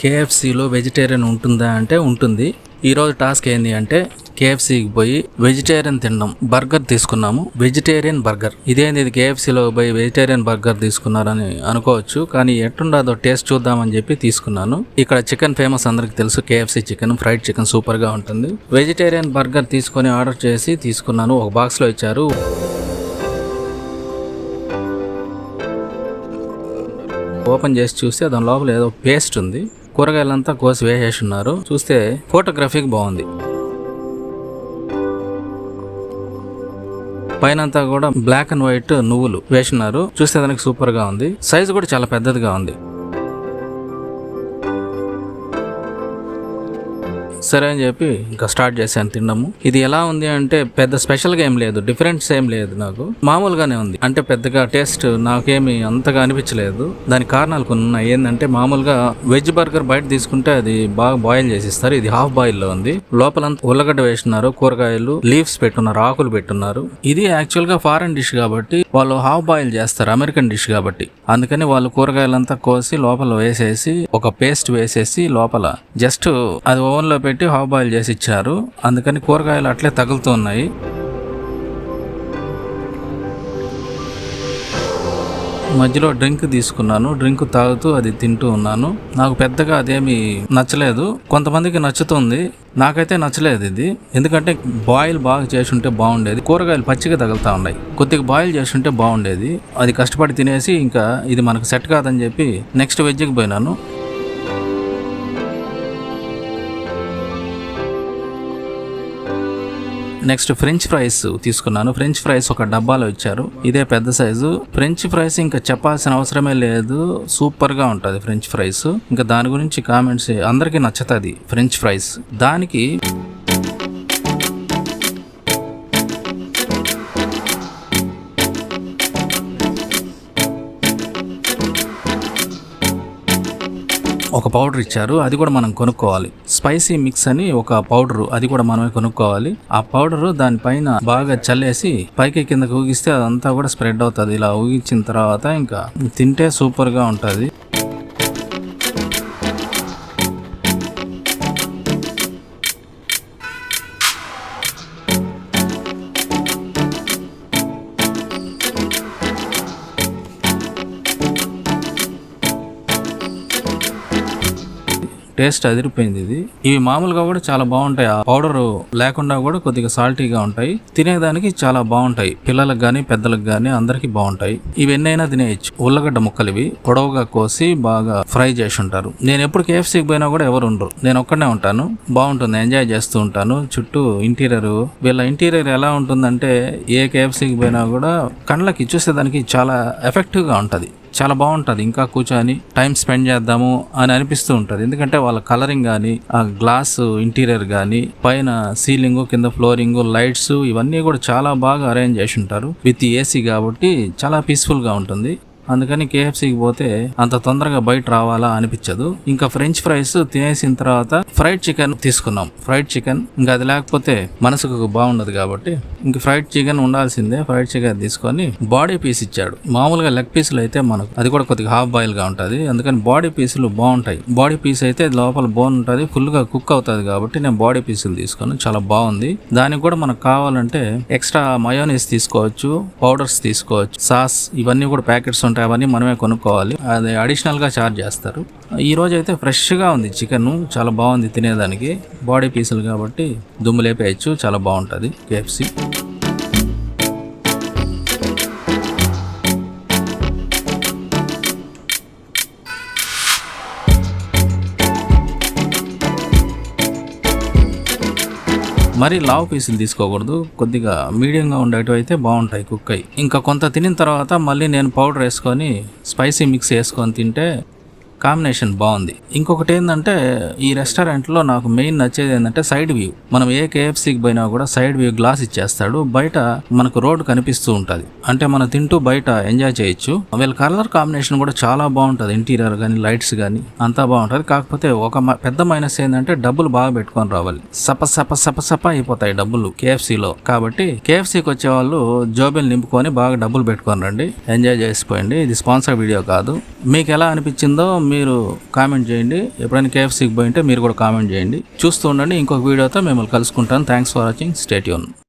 కేఎఫ్సీలో vegetarian ఉంటుందా అంటే ఉంటుంది. ఈరోజు టాస్క్ ఏంటి అంటే కేఎఫ్సీకి పోయి వెజిటేరియన్ తినడం బర్గర్ తీసుకున్నాము. Vegetarian burger. ఇదేంది ఇది కేఎఫ్సీలో పోయి వెజిటేరియన్ బర్గర్ తీసుకున్నారని అనుకోవచ్చు కానీ ఎట్టుండదో టేస్ట్ చూద్దామని చెప్పి తీసుకున్నాను. ఇక్కడ చికెన్ ఫేమస్ అందరికి తెలుసు కేఎఫ్సీ చికెన్ ఫ్రైడ్ చికెన్ సూపర్గా ఉంటుంది. వెజిటేరియన్ బర్గర్ తీసుకొని ఆర్డర్ చేసి తీసుకున్నాను ఒక బాక్స్లో ఇచ్చారు. ఓపెన్ చేసి చూస్తే దాని లోపల ఏదో పేస్ట్ ఉంది. కూరగాయలంతా కోసి వేసేసి ఉన్నారు చూస్తే ఫోటోగ్రఫీకి బాగుంది. పైనంతా కూడా బ్లాక్ అండ్ వైట్ నువ్వులు వేసినారు చూస్తే దానికి సూపర్గా ఉంది. సైజు కూడా చాలా పెద్దదిగా ఉంది. సరే అని చెప్పి ఇంకా స్టార్ట్ చేశాను తినడము. ఇది ఎలా ఉంది అంటే పెద్ద స్పెషల్గా ఏం లేదు డిఫరెంట్స్ ఏం లేదు నాకు. మామూలుగానే ఉంది. అంటే పెద్దగా టేస్ట్ నాకేమి అంతగా అనిపించలేదు. దానికి కారణాలు కొన్ని ఉన్నాయి. ఏంటంటే మామూలుగా వెజ్ బర్గర్ బయట తీసుకుంటే అది బాగా బాయిల్ చేసిస్తారు. ఇది హాఫ్ బాయిల్లో ఉంది. లోపలంతా ఉల్లగడ్డ వేసినారు కూరగాయలు లీవ్స్ పెట్టున్నారు ఆకులు పెట్టున్నారు. ఇది యాక్చువల్గా ఫారెన్ డిష్ కాబట్టి వాళ్ళు హాఫ్ బాయిల్ చేస్తారు అమెరికన్ డిష్ కాబట్టి. అందుకని వాళ్ళు కూరగాయలంతా కోసి లోపల వేసేసి ఒక పేస్ట్ వేసేసి లోపల. జస్ట్ అది ఓవెన్లో పెట్టి హాఫ్ బాయిల్ చేసి ఇచ్చారు. అందుకని కూరగాయలు అట్లే తగులుతూ ఉన్నాయి మధ్యలో డ్రింక్ తీసుకున్నాను. డ్రింక్ తాగుతూ అది తింటూ ఉన్నాను. నాకు పెద్దగా అదేమి నచ్చలేదు. కొంతమందికి నచ్చుతుంది. నాకైతే నచ్చలేదు ఇది. ఎందుకంటే బాయిల్ బాగా చేసుంటే బాగుండేది. కూరగాయలు పచ్చిగా తగులుతూ ఉన్నాయి. కొద్దిగా బాయిల్ చేసుంటే బాగుండేది. అది కష్టపడి తినేసి ఇంకా ఇది మనకు సెట్ కాదని చెప్పి నెక్స్ట్ వెజ్కి పోయినాను. నెక్స్ట్ ఫ్రెంచ్ ఫ్రైస్ తీసుకున్నాను. ఫ్రెంచ్ ఫ్రైస్ ఒక డబ్బాలో ఇచ్చారు. ఇదే పెద్ద సైజు. ఫ్రెంచ్ ఫ్రైస్ ఇంకా చెప్పాల్సిన అవసరమే లేదు. సూపర్గా ఉంటుంది ఫ్రెంచ్ ఫ్రైస్. ఇంకా దాని గురించి కామెంట్స్ అందరికీ నచ్చుతుంది ఫ్రెంచ్ ఫ్రైస్. దానికి ఒక పౌడర్ ఇచ్చారు అది కూడా మనం కొనుక్కోవాలి. స్పైసీ మిక్స్ అని ఒక పౌడర్ అది కూడా మనమే కొనుక్కోవాలి. ఆ పౌడర్ దానిపైన బాగా చల్లేసి పైకి కిందకి ఊగిస్తే అదంతా కూడా స్ప్రెడ్ అవుతుంది. ఇలా ఊగించిన తర్వాత ఇంకా తింటే సూపర్గా టేస్ట్ అదిరిపోయింది ఇది. ఇవి మామూలుగా కూడా చాలా బాగుంటాయి. ఆ పౌడర్ లేకుండా కూడా కొద్దిగా సాల్టీగా ఉంటాయి. తినేదానికి చాలా బాగుంటాయి. పిల్లలకు గానీ పెద్దలకు గానీ అందరికి బాగుంటాయి. ఇవి ఎన్నైనా తినేయచ్చు. ఉల్లగడ్డ ముక్కలు ఇవి పొడవుగా కోసి బాగా ఫ్రై చేసి ఉంటారు నేను ఎప్పుడు కేఎఫ్సీకి పోయినా కూడా ఎవరు ఉండరు. నేను ఒక్కడనే ఉంటాను. బాగుంటుంది. ఎంజాయ్ చేస్తూ ఉంటాను. చుట్టూ ఇంటీరియర్. వీళ్ళ ఇంటీరియర్ ఎలా ఉంటుందంటే ఏ కేఎఫ్సీకి పోయినా కూడా కళ్ళకి చూసేదానికి చాలా ఎఫెక్టివ్గా ఉంటుంది. చాలా బాగుంటుంది. ఇంకా కూర్చొని టైం స్పెండ్ చేద్దాము అని అనిపిస్తూ ఉంటుంది. ఎందుకంటే వాళ్ళ కలరింగ్ కానీ ఆ గ్లాస్ ఇంటీరియర్ కానీ పైన సీలింగ్ కింద ఫ్లోరింగ్ లైట్స్ ఇవన్నీ కూడా చాలా బాగా అరేంజ్ చేసి ఉంటారు. విత్ ఏసీ కాబట్టి చాలా పీస్ఫుల్గా ఉంటుంది. అందుకని కేఎఫ్సీకి పోతే అంత తొందరగా బయట రావాలా అనిపించదు. ఇంకా ఫ్రెంచ్ ఫ్రైస్ తినేసిన తర్వాత ఫ్రైడ్ చికెన్ తీసుకున్నాం. ఫ్రైడ్ చికెన్ ఇంకా అది లేకపోతే మనసుకు బాగుండదు కాబట్టి ఇంక ఫ్రైడ్ చికెన్ ఉండాల్సిందే. ఫ్రైడ్ చికెన్ తీసుకొని బాడీ పీస్ ఇచ్చాడు. మామూలుగా లెగ్ పీసులు అయితే మనకు అది కూడా కొద్దిగా హాఫ్ బాయిల్గా ఉంటుంది. అందుకని బాడీ పీసులు బాగుంటాయి. బాడీ పీస్ అయితే లోపల బోన్ ఉంటుంది. ఫుల్గా కుక్ అవుతుంది కాబట్టి నేను బాడీ పీసులు తీసుకొని చాలా బాగుంది. దానికి కూడా మనకు కావాలంటే ఎక్స్ట్రా మయోనీస్ తీసుకోవచ్చు పౌడర్స్ తీసుకోవచ్చు సాస్ ఇవన్నీ కూడా ప్యాకెట్స్ ఉంటాయి అవన్నీ మనమే కొనుక్కోవాలి. అది అడిషనల్గా చార్జ్ చేస్తారు. ఈ రోజు అయితే ఫ్రెష్గా ఉంది చికెన్ చాలా బాగుంది తినేదానికి. బాడీ పీసులు కాబట్టి దుమ్ము లేపేయచ్చు. చాలా బాగుంటుంది. కేఎఫ్సి మరి లావు పీసులు తీసుకోకూడదు. కొద్దిగా మీడియంగా ఉండేటివి అయితే బాగుంటాయి కుక్కై ఇంకా కొంత తినిన తర్వాత మళ్ళీ నేను పౌడర్ వేసుకొని స్పైసీ మిక్స్ వేసుకొని తింటే కాంబినేషన్ బాగుంది. ఇంకొకటి ఏంటంటే ఈ రెస్టారెంట్లో నాకు మెయిన్ నచ్చేది ఏంటంటే సైడ్ వ్యూ. మనం ఏ కేఎఫ్సీకి పోయినా కూడా సైడ్ వ్యూ గ్లాస్ ఇచ్చేస్తాడు. బయట మనకు రోడ్ కనిపిస్తూ ఉంటుంది. అంటే మనం తింటూ బయట ఎంజాయ్ చేయొచ్చు. వీళ్ళ కలర్ కాంబినేషన్ కూడా చాలా బాగుంటుంది. ఇంటీరియర్ కానీ లైట్స్ కానీ అంతా బాగుంటుంది. కాకపోతే ఒక మ- పెద్ద మైనస్ ఏంటంటే డబ్బులు బాగా పెట్టుకొని రావాలి. సప సప సప సప అయిపోతాయి డబ్బులు కేఎఫ్సీలో కాబట్టి కేఎఫ్సీకి వచ్చే వాళ్ళు జోబిల్ నింపుకొని బాగా డబ్బులు పెట్టుకొని రండి. ఎంజాయ్ చేసిపోయండి ఇది స్పాన్సర్ వీడియో కాదు. మీకు ఎలా అనిపించిందో మీరు కామెంట్ చేయండి. ఎప్పుడైనా కేఎఫ్సీకి పోయింటే మీరు కూడా కామెంట్ చేయండి. చూస్తూ ఉండండి. ఇంకొక వీడియోతో మిమ్మల్ని కలుసుకుంటాను. Thanks for watching stay tuned